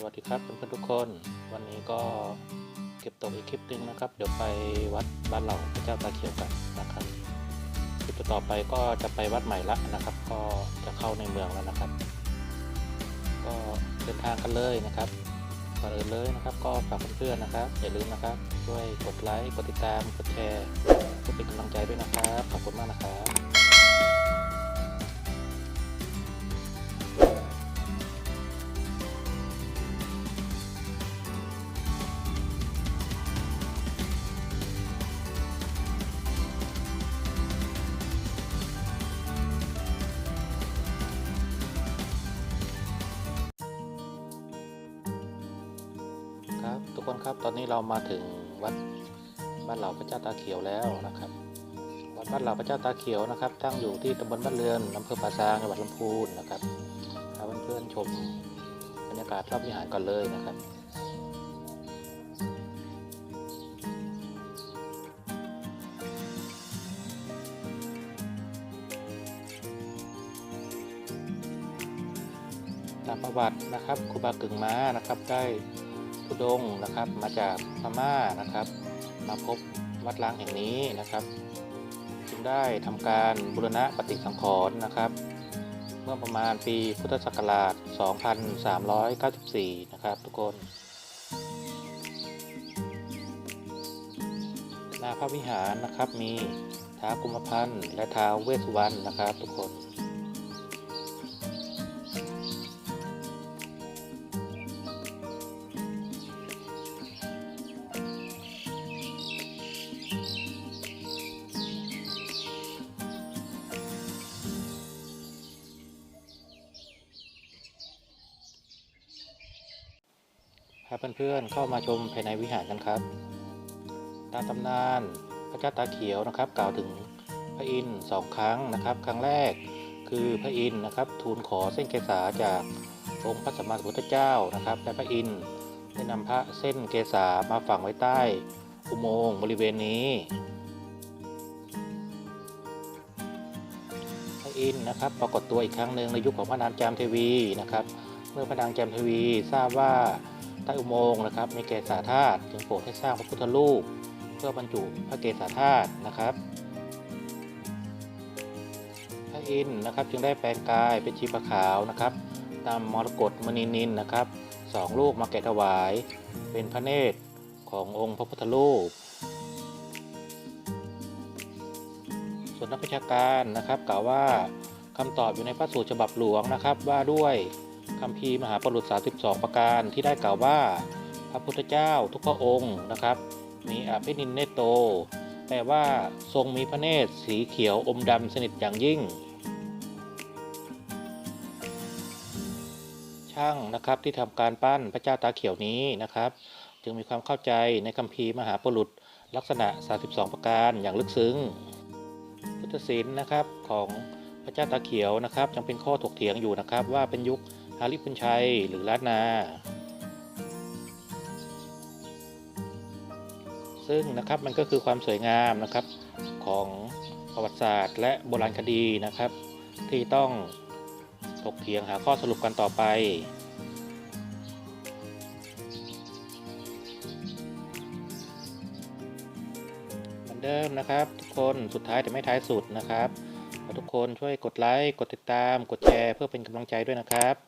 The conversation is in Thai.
สวัสดีครับเพื่อนๆทุกคน วันนี้ก็เก็บตกอีกคลิปหนึงนะครับ เดี๋ยวไปวัดบ้านเหล่าพระเจ้าตาเขียวกันนะครับคลิปต่อไปก็จะไปวัดใหม่ละนะครับ ก็จะเข้าในเมืองแล้วนะครับ ก็เดินทางกันเลยนะครับก่อนอื่นเลยนะครับ ก็ฝากเพื่อนๆนะครับ อย่าลืมนะครับ ช่วยกดไลค์กดติดตามกดแชร์เพื่อเป็นกำลังใจด้วยนะครับขอบคุณมากนะครับ ครับทุกคนครับตอนนี้เรามาถึงวัดบ้านเหล่าพระเจ้าตาเขียวแล้วนะครับวัดบ้านเหล่าพระเจ้าตาเขียวนะครับ ตั้งอยู่ที่ตำบลบ้านเรือนอำเภอป่าซางจังหวัดลำพูนนะครับพาเพื่อนๆชมบรรยากาศรอบวิหารก่อนเลยนะครับตามประวัตินะครับครูบากึ่งม้านะครับได้ ทุดงนะครับ มาจากพม่านะครับ มาพบวัดล้างแห่งนี้นะครับ จึงได้ทำการบูรณะปฏิสังขรณ์นะครับ เมื่อประมาณปีพุทธศักราช 2394 นะครับ ทุกคนหน้าพระวิหารนะครับมีท้าวกุมพันธ์และท้าวเวสสุวรรณนะครับ ทุกคน พาเพื่อนๆเข้ามาชมภายในวิหารกันครับ ตามตำนานพระเจ้าตาเขียวนะครับ กล่าวถึงพระอินทร์สองครั้งนะครับ ครั้งแรกคือพระอินทร์นะครับ ทูลขอเส้นเกษาจากองค์พระสัมมาสัมพุทธเจ้านะครับและพระอินทร์ได้นำพระเส้นเกษามาฝังไว้ใต้อุโมงค์บริเวณนี้ พระอินทร์นะครับปรากฏตัวอีกครั้งหนึ่งในยุคของพระนางจามเทวีนะครับ เมื่อพระนางจามเทวีทราบว่า ใต้อุโมงค์นะครับ มีเกศาธาตุจึงโปรดให้สร้างพระพุทธรูป เพื่อบรรจุพระเกศาธาตุนะครับพระอินทร์นะครับ จึงได้แปลงกายเป็นชีพขาวนะครับนำมรกตมณีนินนะครับสองลูกมาแกะถวาย เป็นพระเนตรขององค์พระพุทธรูปส่วนนักวิชาการนะครับกล่าวว่าคำตอบอยู่ในพระสูตรฉบับหลวงนะครับว่าด้วย คำพีมหาปรุษ32 ประการที่ได้กล่าวว่า พระพุทธเจ้าทุกพระองค์นะครับ มีอภินินเนโต แปลว่าทรงมีพระเนตรสีเขียวอมดำสนิทอย่างยิ่ง ช่างนะครับที่ทำการปั้นพระเจ้าตาเขียวนี้นะครับ จึงมีความเข้าใจในคัมภีมหาปรุษลักษณะ 32 ประการอย่างลึกซึ้ง พุทธศิลป์นะครับของพระเจ้าตาเขียวนะครับยังเป็นข้อถกเถียงอยู่นะครับว่าเป็นยุค ฮาริพุนชัยหรือล้านนา ซึ่งนะครับมันก็คือความสวยงามนะครับของประวัติศาสตร์ และโบราณคดีนะครับ ที่ต้องถกเถียงหาข้อสรุปกันต่อไปเหมือนเดิมนะครับ ทุกคนสุดท้ายแต่ไม่ท้ายสุดนะครับขอทุกคนช่วยกดไลค์ กดติดตาม กดแชร์เพื่อเป็นกำลังใจด้วยนะครับ